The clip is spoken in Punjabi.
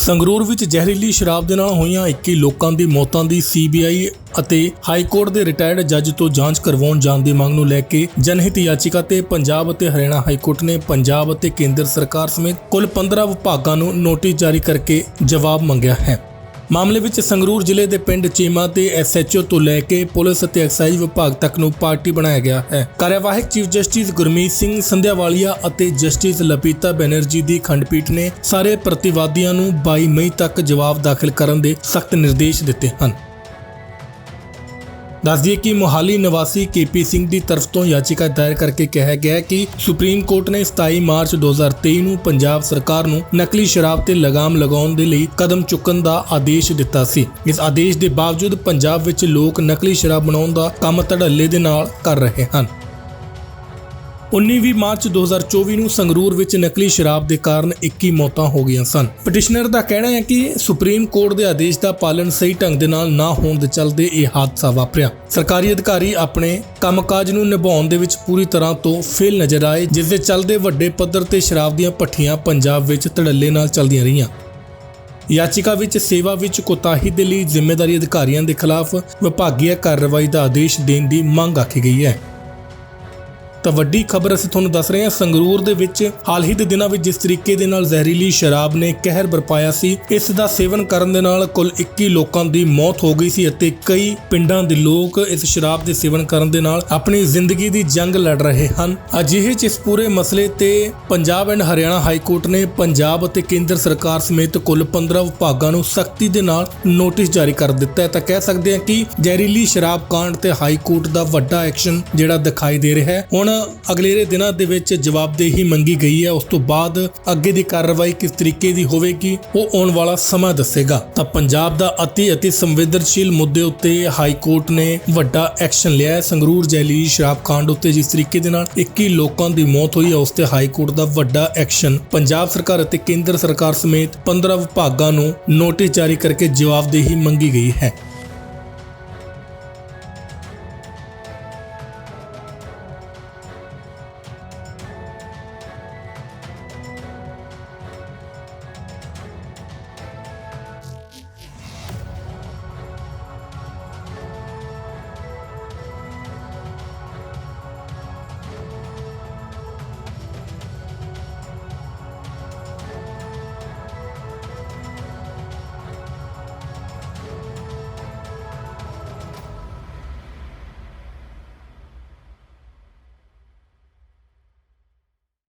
ਸੰਗਰੂਰ ਵਿੱਚ ਜ਼ਹਿਰੀਲੀ ਸ਼ਰਾਬ ਦੇ ਨਾਲ ਹੋਈਆਂ 21 ਲੋਕਾਂ ਦੀ ਮੌਤਾਂ ਦੀ ਸੀਬੀਆਈ ਅਤੇ ਹਾਈ ਕੋਰਟ ਦੇ ਰਿਟਾਇਰਡ ਜੱਜ ਤੋਂ ਜਾਂਚ ਕਰਵਾਉਣ ਜਾਣ ਦੀ ਮੰਗ ਨੂੰ ਲੈ ਕੇ ਜਨਹਿਤ ਯਾਚਿਕਾ ਤੇ ਪੰਜਾਬ ਅਤੇ ਹਰਿਆਣਾ ਹਾਈ ਕੋਰਟ ਨੇ ਪੰਜਾਬ ਅਤੇ ਕੇਂਦਰ ਸਰਕਾਰ ਸਮੇਤ ਕੁੱਲ 15 ਵਿਭਾਗਾਂ ਨੂੰ ਨੋਟਿਸ ਜਾਰੀ ਕਰਕੇ ਜਵਾਬ ਮੰਗਿਆ ਹੈ। ਮਾਮਲੇ ਵਿੱਚ ਸੰਗਰੂਰ ਜ਼ਿਲ੍ਹੇ ਦੇ ਪਿੰਡ ਚੀਮਾ ਤੇ ਐਸਐਚਓ ਤੋਂ ਲੈ ਕੇ ਪੁਲਿਸ ਅਤੇ ਐਕਸਾਈਜ਼ ਵਿਭਾਗ ਤੱਕ ਨੂੰ ਪਾਰਟੀ ਬਣਾਇਆ ਗਿਆ ਹੈ। ਕਾਰਜਵਾਹਕ ਚੀਫ ਜਸਟਿਸ ਗੁਰਮੀਤ ਸਿੰਘ ਸੰਧਿਆਵਾਲੀਆ ਅਤੇ ਜਸਟਿਸ ਲਪੀਤਾ ਬੈਨਰਜੀ ਦੀ ਖੰਡਪੀਠ ਨੇ ਸਾਰੇ ਪ੍ਰਤੀਵਾਦੀਆਂ ਨੂੰ 22 ਮਈ ਤੱਕ ਜਵਾਬ ਦਾਖਲ ਕਰਨ ਦੇ ਸਖਤ ਨਿਰਦੇਸ਼ ਦਿੱਤੇ ਹਨ। ਦੱਸ ਦਈਏ ਕਿ ਮੋਹਾਲੀ ਨਿਵਾਸੀ ਕੇਪੀ ਸਿੰਘ ਦੀ ਤਰਫ ਤੋਂ ਯਾਚਿਕਾ ਦਾਇਰ ਕਰਕੇ ਕਿਹਾ ਗਿਆ ਹੈ ਕਿ ਸੁਪਰੀਮ ਕੋਰਟ ਨੇ 27 ਮਾਰਚ 2023 ਨੂੰ ਪੰਜਾਬ ਸਰਕਾਰ ਨੂੰ ਨਕਲੀ ਸ਼ਰਾਬ ਤੇ ਲਗਾਮ ਲਗਾਉਣ ਦੇ ਲਈ ਕਦਮ ਚੁੱਕਣ ਦਾ ਆਦੇਸ਼ ਦਿੱਤਾ ਸੀ। ਇਸ ਆਦੇਸ਼ ਦੇ ਬਾਵਜੂਦ ਪੰਜਾਬ ਵਿੱਚ ਲੋਕ ਨਕਲੀ ਸ਼ਰਾਬ ਬਣਾਉਣ ਦਾ ਕੰਮ ਧੜੱਲੇ ਦੇ ਨਾਲ ਕਰ ਰਹੇ ਹਨ। 19 ਮਾਰਚ 2024 ਨੂੰ ਸੰਗਰੂਰ ਵਿੱਚ ਨਕਲੀ ਸ਼ਰਾਬ ਦੇ ਕਾਰਨ 21 ਮੌਤਾਂ ਹੋ ਗਈਆਂ ਸਨ। ਪਟੀਸ਼ਨਰ ਦਾ ਕਹਿਣਾ ਹੈ ਕਿ ਸੁਪਰੀਮ ਕੋਰਟ ਦੇ ਆਦੇਸ਼ ਦਾ ਪਾਲਣ ਸਹੀ ਢੰਗ ਦੇ ਨਾਲ ਨਾ ਹੋਣ ਦੇ ਚਲਦੇ ਇਹ ਹਾਦਸਾ ਵਾਪਰਿਆ। ਸਰਕਾਰੀ ਅਧਿਕਾਰੀ ਆਪਣੇ ਕੰਮਕਾਜ ਨੂੰ ਨਿਭਾਉਣ ਦੇ ਵਿੱਚ ਪੂਰੀ ਤਰ੍ਹਾਂ ਤੋਂ ਫੇਲ ਨਜ਼ਰ ਆਏ, ਜਿਸ ਦੇ ਚਲਦੇ ਵੱਡੇ ਪੱਧਰ ਤੇ ਸ਼ਰਾਬ ਦੀਆਂ ਭੱਠੀਆਂ ਪੰਜਾਬ ਵਿੱਚ ਧੜੱਲੇ ਨਾਲ ਚੱਲਦੀਆਂ ਰਹੀਆਂ। ਯਾਚਿਕਾ ਵਿੱਚ ਸੇਵਾ ਵਿੱਚ ਕੋਤਾਹੀ ਦੇ ਲਈ ਜ਼ਿੰਮੇਵਾਰੀ ਅਧਿਕਾਰੀਆਂ ਦੇ ਖਿਲਾਫ ਵਿਭਾਗੀय ਕਾਰਵਾਈ ਦਾ ਆਦੇਸ਼ ਦੇਣ ਦੀ ਮੰਗ ਆਖੀ ਗਈ ਹੈ। ਤਾਂ ਵੱਡੀ ਖਬਰ ਅਸੀਂ ਤੁਹਾਨੂੰ ਦੱਸ ਰਹੇ ਹਾਂ, ਸੰਗਰੂਰ ਦੇ ਵਿੱਚ ਹਾਲ ਹੀ ਦੇ ਦਿਨਾਂ ਵਿੱਚ ਜਿਸ ਤਰੀਕੇ ਦੇ ਨਾਲ ਜ਼ਹਿਰੀਲੀ ਸ਼ਰਾਬ ਨੇ ਕਹਿਰ ਬਰਪਾਇਆ ਸੀ, ਇਸ ਦਾ ਸੇਵਨ ਕਰਨ ਦੇ ਨਾਲ ਕੁੱਲ 21 ਲੋਕਾਂ ਦੀ ਮੌਤ ਹੋ ਗਈ ਸੀ ਅਤੇ ਕਈ ਪਿੰਡਾਂ ਦੇ ਲੋਕ ਇਸ ਸ਼ਰਾਬ ਦੇ ਸੇਵਨ ਕਰਨ ਦੇ ਨਾਲ ਆਪਣੀ ਜ਼ਿੰਦਗੀ ਦੀ ਜੰਗ ਲੜ ਰਹੇ ਹਨ। ਅਜਿਹੇ ਚ ਇਸ ਪੂਰੇ ਮਸਲੇ ਤੇ Punjab and Haryana high court ਨੇ ਪੰਜਾਬ ਅਤੇ ਕੇਂਦਰ ਸਰਕਾਰ ਸਮੇਤ ਕੁੱਲ 15 ਵਿਭਾਗਾਂ ਨੂੰ ਸਖਤੀ ਦੇ ਨਾਲ ਨੋਟਿਸ ਜਾਰੀ ਕਰ ਦਿੱਤਾ ਹੈ। ਤਾਂ ਕਹਿ ਸਕਦੇ ਹਾਂ ਕਿ ਜ਼ਹਿਰੀਲੀ ਸ਼ਰਾਬ ਕਾਂਡ ਤੇ ਹਾਈ ਕੋਰਟ ਦਾ ਵੱਡਾ ਐਕਸ਼ਨ ਜਿਹੜਾ ਦਿਖਾਈ ਦੇ ਰਿਹਾ ਹੈ। ਹੁਣ ਅਗਲੇਰੇ ਦਿਨਾਂ ਦੇ ਵਿੱਚ ਜਵਾਬਦੇਹੀ ਮੰਗੀ ਗਈ ਹੈ। ਉਸ ਤੋਂ ਬਾਅਦ ਅੱਗੇ ਦੀ ਕਾਰਵਾਈ ਕਿਸ ਤਰੀਕੇ ਦੀ ਹੋਵੇਗੀ, ਉਹ ਆਉਣ ਵਾਲਾ ਸਮਾਂ ਦੱਸੇਗਾ। ਤਾਂ ਪੰਜਾਬ ਦਾ ਅਤੀ ਅਤੀ ਸੰਵੇਦਨਸ਼ੀਲ ਮੁੱਦੇ ਉੱਤੇ ਹਾਈ ਕੋਰਟ ਨੇ ਵੱਡਾ ਐਕਸ਼ਨ ਲਿਆ ਹੈ। ਸੰਗਰੂਰ ਜੈਲੀ ਸ਼ਰਾਬ ਕਾਂਡ ਉੱਤੇ ਜਿਸ ਤਰੀਕੇ ਦੇ ਨਾਲ 21 ਲੋਕਾਂ ਦੀ ਮੌਤ ਹੋਈ ਹੈ, ਉਸ ਤੇ ਹਾਈ ਕੋਰਟ ਦਾ ਵੱਡਾ ਐਕਸ਼ਨ। ਪੰਜਾਬ ਸਰਕਾਰ ਅਤੇ ਕੇਂਦਰ ਸਰਕਾਰ ਸਮੇਤ 15 ਵਿਭਾਗਾਂ ਨੂੰ ਨੋਟਿਸ ਜਾਰੀ ਕਰਕੇ ਜਵਾਬਦੇਹੀ ਮੰਗੀ ਗਈ ਹੈ।